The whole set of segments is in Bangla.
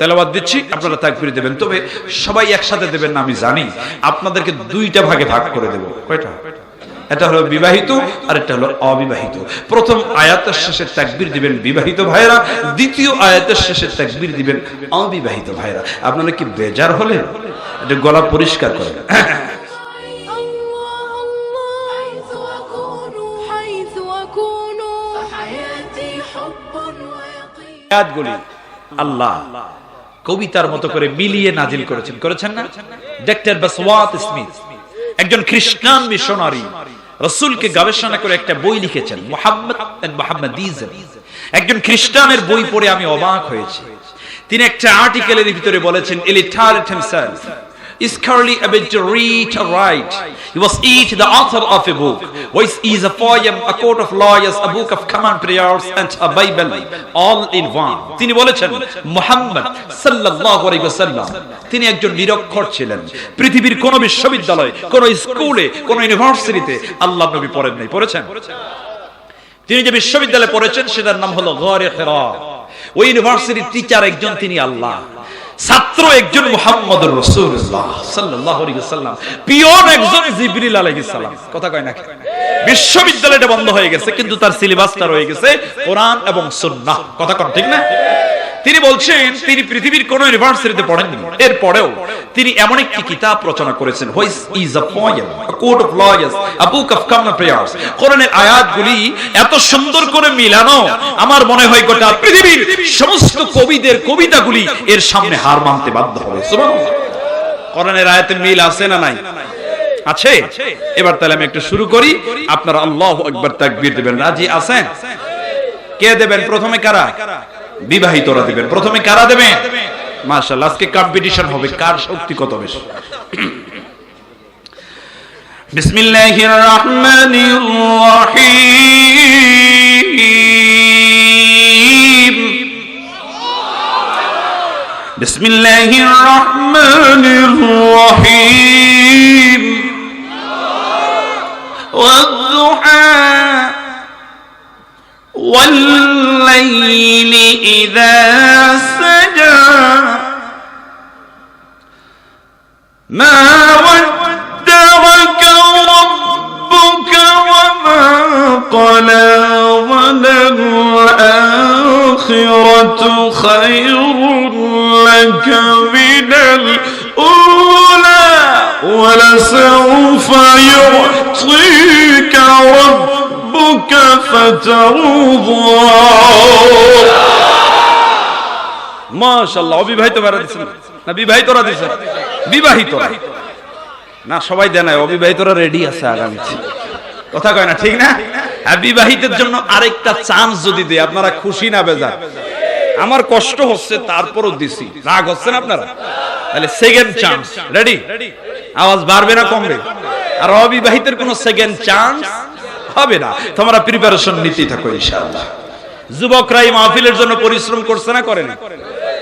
তেলাবাদ দিচ্ছি, আপনারা তাক ফিরে দেবেন। তবে সবাই একসাথে দেবেন না, আমি জানি। আপনাদেরকে দুইটা ভাগে ভাগ করে দেব। কয়টা? এটা হলো বিবাহিত আর এটা হলো অবিবাহিত। প্রথম আয়াতের শেষে তাকবির দিবেন বিবাহিত ভাইরা দ্বিতীয় আয়াতের শেষে তাকবির দিবেন অবিবাহিত ভাইরা আপনারা কি বেজার হলেন? এটা গলা পরিষ্কার করেন। আয়াতগুলি আল্লাহ কবিতার মতো করে মিলিয়ে নাজিল করেছেন। করেছেন না? ডক্টর বাসওয়াত স্মিথ, একজন খ্রিস্টান মিশনারি, রসুলকে গবেষণা করে একটা বই লিখেছেন, মোহাম্মদ মোহাম্মদিজম। একজন খ্রিস্টানের বই পড়ে আমি অবাক হয়েছি। তিনি একটা আর্টিকেলের ভিতরে বলেছেন illiterate himself is currently able to read or write. He was each the author of a book, which is a poem, a court of lawyers, a book of common prayers, and a Bible, all in one. তিনি বলেছেন মোহাম্মদ সাল্লাল্লাহু আলাইহি ওয়াসাল্লাম তিনি একজন নিরক্ষর ছিলেন। পৃথিবীর কোন বিশ্ববিদ্যালয় কোন স্কুলে কোন ইউনিভার্সিটিতে আল্লাহ নবী পড়েন নাই। পড়েছেন? তিনি যে বিশ্ববিদ্যালয়ে পড়েছেন সেটার নাম হলো গরে হেরা ওই ইউনিভার্সিটির টিচার একজন তিনি আল্লাহ। ছাত্র একজন মোহাম্মদ রসুল্লাহ ওয়াসাল্লাম, পিয়ন একজন জিবরিল আলাইহিস কথা কয় নাকি বিশ্ববিদ্যালয়টা বন্ধ হয়ে গেছে, কিন্তু তার সিলেবাসটা রয়ে গেছে কোরআন এবং সুন্নাহ। কথা কন, ঠিক না? তিনি বলছেন, তিনি পৃথিবীর কোন ইউনিভার্সিটিতে পড়েননি। এরপরেও তিনি এমন একটি কিতাব রচনা করেছেন হোইস is a poem a code of laws a book of common prayers কোরআনের আয়াতগুলি এত সুন্দর করে মিলানো, আমার মনে হয় গোটা পৃথিবীর সমস্ত কবিদের কবিতাগুলি এর সামনে হার মানতে বাধ্য হবে। সুবহানাল্লাহ। কোরআনের আয়াতে মিল আছে না নাই? আছে? এবার তাহলে আমি একটু শুরু করি। আপনারা আল্লাহু আকবার তাকবীর দিবেন। রাজি আছেন? কে দেবেন? প্রথমে কারা? বিবাহিতরা দিবেন। প্রথমে কারা দেবেন মাশাআল্লাহ, আজকে কম্পিটিশন হবে। কার শক্তি কত বেশি? বিসমিল্লাহির রহমানির রহিম। বিসমিল্লাহির রহমানির রহিম। ودعك ربك وما قلى وللآخرة خير لك من الأولى ولسوف يعطيك ربك فترضى মাশাআল্লাহ অবিবাহিত বেড়া দিচ্ছেন না বিবাহিতরা দিচ্ছেন বিবাহিত। না সবাই দেয় না অবিবাহিতরা রেডি আছে আগামীতে কথা কয় না ঠিক না? হ্যাঁ বিবাহিতের জন্য আরেকটা চান্স যদি দেয় আপনারা খুশি না বেজা আমার কষ্ট হচ্ছে তারপরও দিছি। রাগ হচ্ছে না আপনারা? তাহলে সেকেন্ড চান্স রেডি আওয়াজ বাড়বে না কমবে? আর অবিবাহিতের কোনো সেকেন্ড চান্স হবে না। তোমরা প্রিপারেশন নিতেই থাকো ইনশাআল্লাহ। যুবকরা এই মাহফিলের জন্য পরিশ্রম করছে না করে না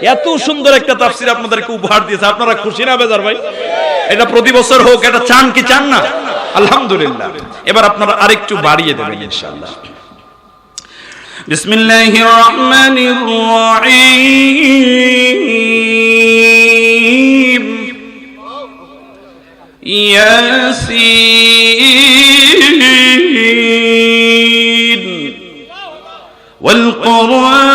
এত সুন্দর একটা তাফসির আপনাদেরকে উপহার দিয়েছে। আপনারা খুশি না, বেজার ভাই? এটা প্রতি বছর হোক, এটা চান কি চান না? আলহামদুলিল্লাহ। এবার আপনারা আরেকটু বাড়িয়ে দেবেন, ইনশাআল্লাহ। বিসমিল্লাহির রহমানির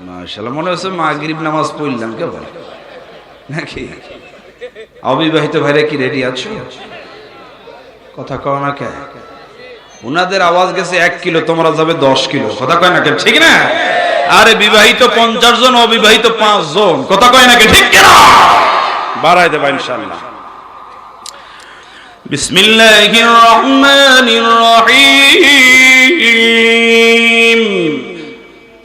মনে হচ্ছে মাগরিব নামাজ পড়লাম, কে বলে? নাকি? অবিবাহিত ভাইরা কি রেডি আছো? কথা কও না কে? উনাদের আওয়াজ গেছে এক কিলো, তোমরা যাবে দশ কিলো। কথা কয় না কে? ঠিক না? আরে বিবাহিত পঞ্চাশ জন, অবিবাহিত পাঁচ জন। কথা কয় না কে? ঠিক কিনা? বাড়াই দেবা ইনশাআল্লাহ। বিসমিল্লাহির রহমানির রহিম।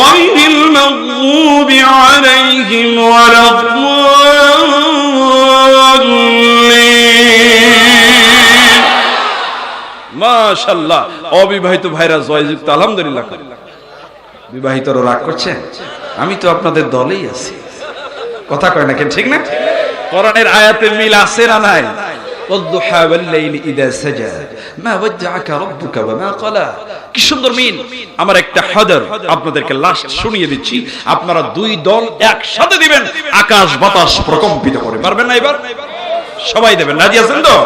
غير المغضوب عليهم ولا الضالين মাশাল্লাহ অবিবাহিত ভাইরা জয়যুক্ত আলহামদুলিল্লাহ বিবাহিতরা রাগ করছেন আমি তো আপনাদের দলেই আছি কথা কয় না কেন ঠিক না কোরআনের আয়াতে মিল আছে না নাই والضحى والليل إذا سجى ما ودعك ربك وما قلى কি সুন্দর মিল আমার একটা হাদার আপনাদেরকে লাস্ট শুনিয়ে দিচ্ছি আপনারা দুই দল একসাথে দিবেন আকাশ বাতাস প্রকম্পিত করে পারবেন না এবার সবাই দেবেন রাজি আছেন তো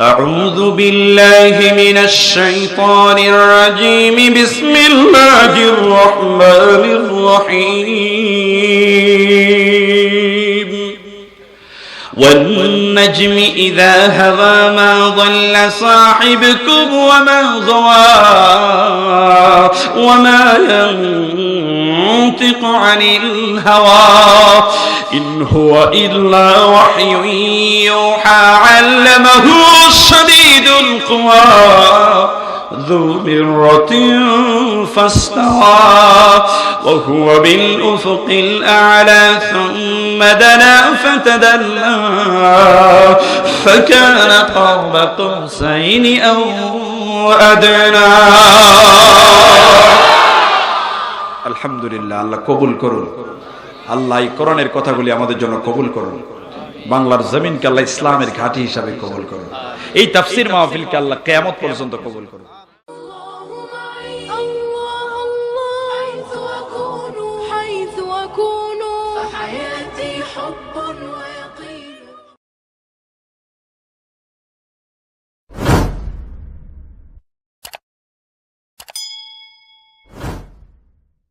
أعوذ بالله من الشيطان الرجيم بسم الله الرحمن الرحيم والنجم إذا هوى ما ضل صاحبكم وما غوى وما ينطق عن الهوى إن هو إلا وحي يوحى علمه الشديد القوى ذو مرة فاستوى وهو بالأفق الأعلى ثم دنا فتدلى فكان قرب قوسين أو أدنى আলহামদুলিল্লাহ আল্লাহ কবুল করুন আল্লাহ এই কোরআনের কথাগুলি আমাদের জন্য কবুল করুন বাংলার জমিনকে আল্লাহ ইসলামের ঘাঁটি হিসাবে কবুল করুন এই তাফসির মাহফিলকে আল্লাহ কেয়ামত পর্যন্ত কবুল করুন وكونوا فحياتي حب ويوم